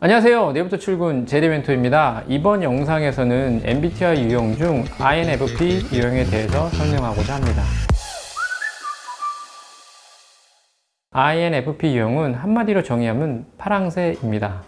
안녕하세요. 내일부터 출근 제리멘토입니다. 이번 영상에서는 MBTI 유형 중 INFP 유형에 대해서 설명하고자 합니다. INFP 유형은 한마디로 정의하면 파랑새입니다.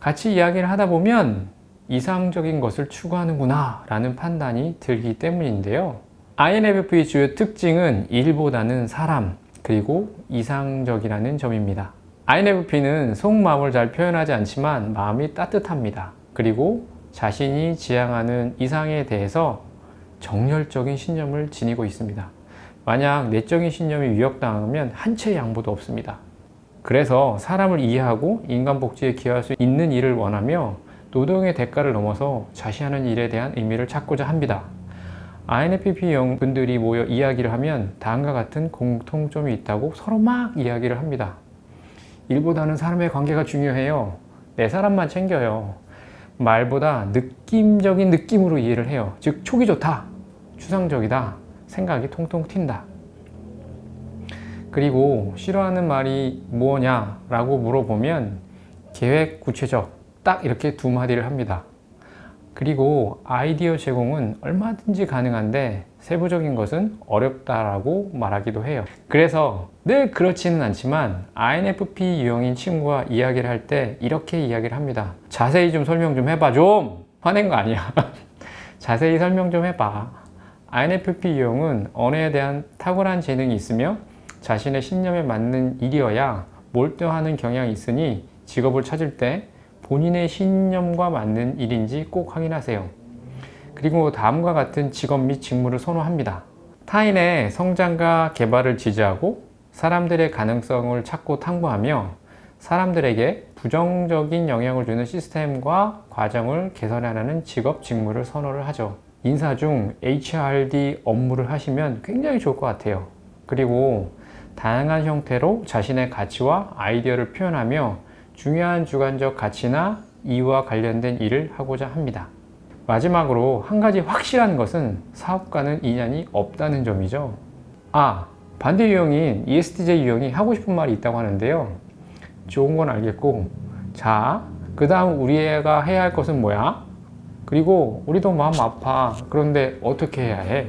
같이 이야기를 하다 보면 이상적인 것을 추구하는구나 라는 판단이 들기 때문인데요. INFP 주요 특징은 일보다는 사람, 그리고 이상적이라는 점입니다. INFP는 속마음을 잘 표현하지 않지만 마음이 따뜻합니다. 그리고 자신이 지향하는 이상에 대해서 정열적인 신념을 지니고 있습니다. 만약 내적인 신념이 위협당하면 한치의 양보도 없습니다. 그래서 사람을 이해하고 인간 복지에 기여할 수 있는 일을 원하며 노동의 대가를 넘어서 자신하는 일에 대한 의미를 찾고자 합니다. INFP형 분들이 모여 이야기를 하면 다음과 같은 공통점이 있다고 서로 막 이야기를 합니다. 일보다는 사람의 관계가 중요해요. 내 사람만 챙겨요. 말보다 느낌적인 느낌으로 이해를 해요. 즉, 촉이 좋다. 추상적이다. 생각이 통통 튄다. 그리고 싫어하는 말이 뭐냐라고 물어보면 계획 구체적 딱 이렇게 두 마디를 합니다. 그리고 아이디어 제공은 얼마든지 가능한데 세부적인 것은 어렵다라고 말하기도 해요. 그래서 늘 그렇지는 않지만 INFP 유형인 친구와 이야기를 할 때 이렇게 이야기를 합니다. 자세히 좀 설명 좀 해봐 좀 화낸 거 아니야. 자세히 설명 좀 해봐. INFP 유형은 언어에 대한 탁월한 재능이 있으며 자신의 신념에 맞는 일이어야 몰두하는 경향이 있으니 직업을 찾을 때 본인의 신념과 맞는 일인지 꼭 확인하세요. 그리고 다음과 같은 직업 및 직무를 선호합니다. 타인의 성장과 개발을 지지하고 사람들의 가능성을 찾고 탐구하며 사람들에게 부정적인 영향을 주는 시스템과 과정을 개선하는 직업 직무를 선호를 하죠. 인사 중 HRD 업무를 하시면 굉장히 좋을 것 같아요. 그리고 다양한 형태로 자신의 가치와 아이디어를 표현하며 중요한 주관적 가치나 이유와 관련된 일을 하고자 합니다. 마지막으로 한 가지 확실한 것은 사업과는 인연이 없다는 점이죠. 아, 반대 유형인 ESTJ 유형이 하고 싶은 말이 있다고 하는데요. 좋은 건 알겠고, 자, 그 다음 우리 애가 해야 할 것은 뭐야? 그리고 우리도 마음 아파. 그런데 어떻게 해야 해?